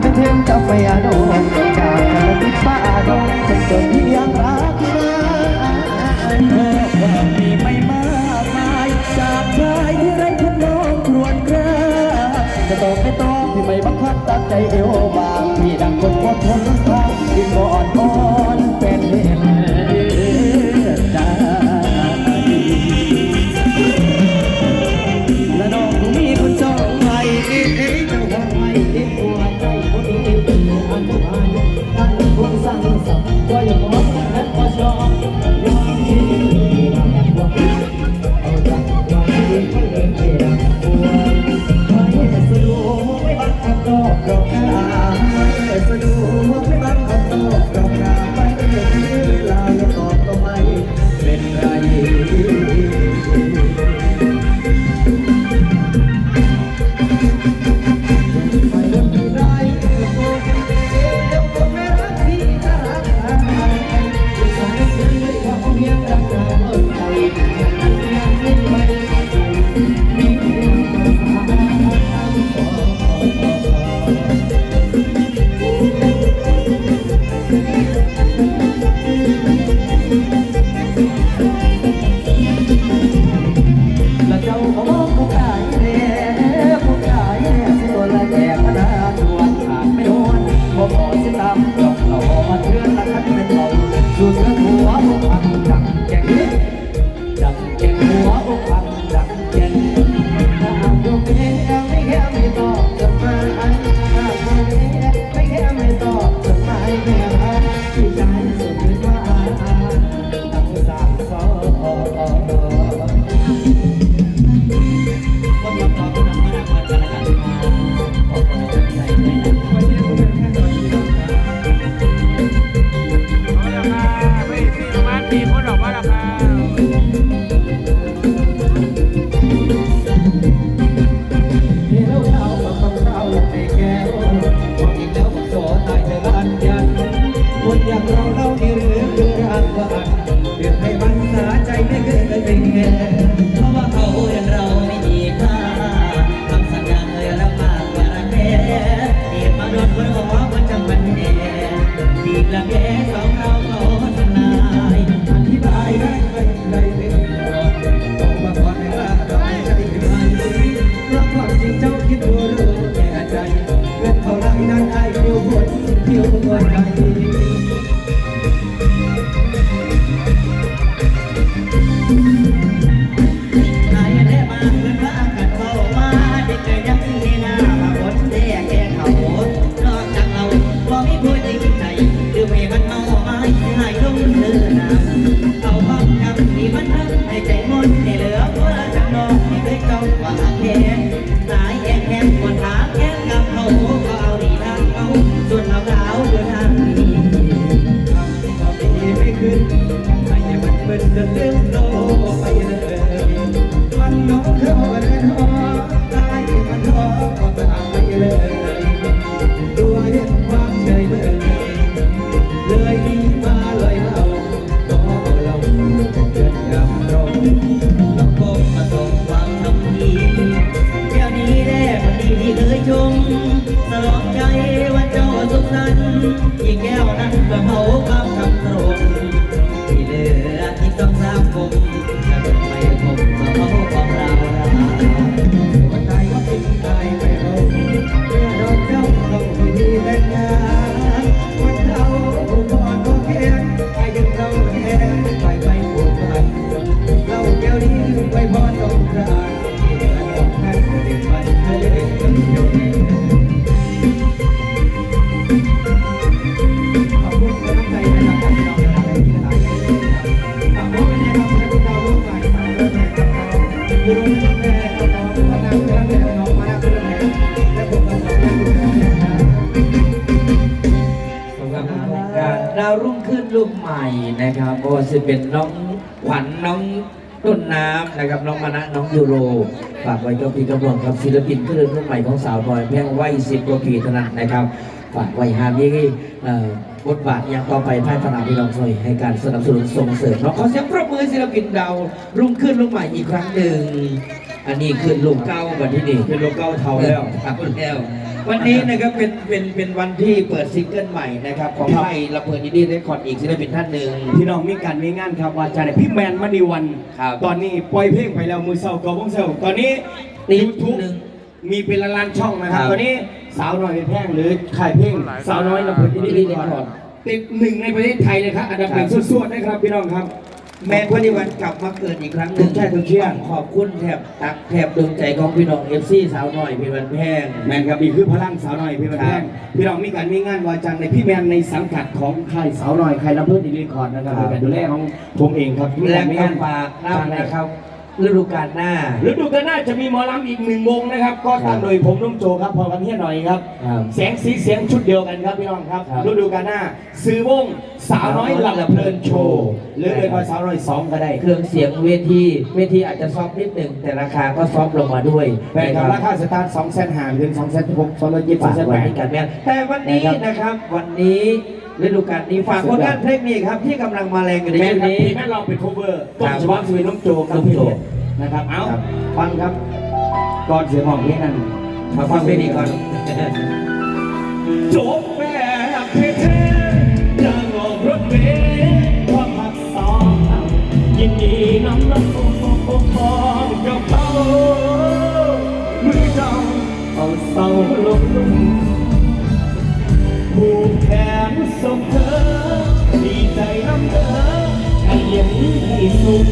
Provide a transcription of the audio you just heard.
เป็นเทมกาแฟ มันจะผ่าน คนอยากร รุ่งขึ้นลูกใหม่นะครับก็จะเป็นน้องขวัญน้องต้นน้ำนะครับน้องมณะน้องยูโรฝากไว้กับพี่กำลังครับศิลปินขึ้นรุ่นใหม่ของสาวบอยเพียงวัยสิบกว่าปีเท่านั้นนะครับฝากไว้หาที่บทบาทอย่างต่อไปท่ายพนาพี่น้องซอยให้การสนับสนุนส่งเสริมเราขอเสียงปรบมือศิลปินดาวรุ่งขึ้นลูกใหม่อีกครั้งหนึ่งอันนี้ขึ้นลูกเก้าวันที่นี่ขึ้นลูกเก้าเท่าแล้วเท่นแล้ว วันนี้นะครับเป็นเป็นเป็นวันที่เปิดซิงเกิลใหม่นะครับของไทยระเบิดอินดี้เรคคอร์ดอีกศิลปินท่านหนึ่ง พี่น้องมีการมีงานครับว่าจะได้พี่แมนมณีวัน ครับตอนนี้ปล่อยเพลงไปแล้วมือเศร้ากอบงเศร้าตอนนี้ติดยูทูบหนึ่งมีเป็นล้านๆช่องนะครับ ครับ ตอนนี้สาวน้อยเป็นแพงหรือขายเพลงสาวน้อยระเบิดอินดี้เรคคอร์ดติดหนึ่งในประเทศไทยเลยครับอันดับหนึ่งสวดๆนะครับพี่น้องครับ แมนพอดีวันกลับมาเกิดอีกครั้งหนึ่งใช่ทุกเชื่อขอบคุณแถบตักแถบดวงใจของพี่น้องเอฟซีสาวหน่อยพี่วันแพง แมนครับนี่คือพลังสาวน้อยพี่แมนครัแพบงพี่น้องมีการมีงานวาจังในพี่แมนในสังกัดของค่ายสาวน้อยค่ายระเบิดอินดี้เรคคอร์ดนะครับครัในบการดูแลของผมเองครับมีและการมีงางานนฝากน้ำนะครับ ฤดูกาลหน้า ฤดูกาลหน้าจะมีหมอลำอีกหนึ่งวงนะครับ ก็ครัตาบมโดยผมนุ่มโจครับพอกันเฮียหน่อยครับ ครับเสียงสีเสียงชุดเดียวกันครับพี่น้องครับ ครับฤดูกาลหน้า ซื้อวงสาวน้อยหลับเพลินโชว์หรือเรียกว่าสาวน้อยสองก็ได้เครื่องเสียงเวทีเวทีอาจจะซอฟต์นิดหนึ่งแต่ราคาก็ซอฟต์ลงมาด้วยแบ่งกับ ราคาสตาร์ทสองแสนห้าถึงสองแสนหกสองร้อยยี่สิบฝากแสนไว้แปดที่กันแม่แต่วันนี้นะครับวันนี้ ฤดูกาลนี้ฝากผลงานเพลงนี้ครับที่กำลังมาแรงอยู่ในแม่ช่วงครับนี้พี่แม่ลองเป็นโคเวอร์ต้คนรับฉบับสวยน้องโจกับน้องพี่โจเล็กนะครับ เอาครับฟังครับก่อนเสียงของเพลงนั้นมาฟังเพลงนี้ก่อนจบแบบเท่ๆดังออกรถเมล์ความหักสองยินดีนำรับโอ้โอ้โอ้พร้อมกับเขามือเจ้าเอาเศร้าลงลุ่ม ผูกแขนส่งเธอ ดีใจรำเธอให้เย็นที่สุด